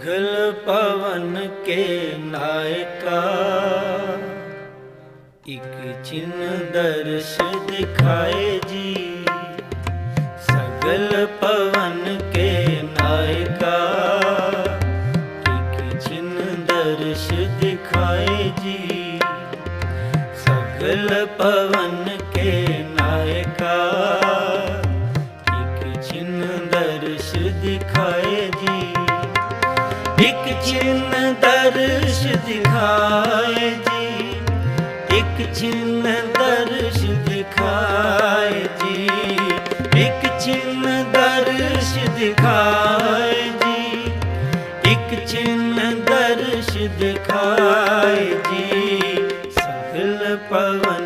ਸਗਲ ਪਵਨ ਕੇ ਨਾਇਕਾ। ਇਕ ਚਿੰਨ ਦਰਸ਼ ਦਿਖਾਏ ਜੀ। ਸਗਲ ਪਵਨ ਕੇ ਨਾਇਕਾ। ਇਕ ਚਿੰਨ ਦਰਸ਼ ਦਿਖਾਏ ਜੀ। ਸਗਲ ਪਵਨ ਕੇ ਨਾਇਕਾ। ਇਕ ਚਿੰਨ ਦਰਸ਼ ਦਿਖਾਏ ਜੀ। ਇੱਕ ਚਿੰਨ ਦਰਸ਼ ਦਿਖਾਏ ਜੀ। ਇੱਕ ਚਿੰਨ ਦਰਸ਼ ਦਿਖਾਏ ਜੀ। ਇੱਕ ਚਿੰਨ ਦਰਸ਼ ਦਿਖਾਏ ਜੀ। ਇੱਕ ਚਿੰਨ ਦਰਸ਼ ਦਿਖਾਏ ਜੀ। ਸਗਲ ਪਵਨ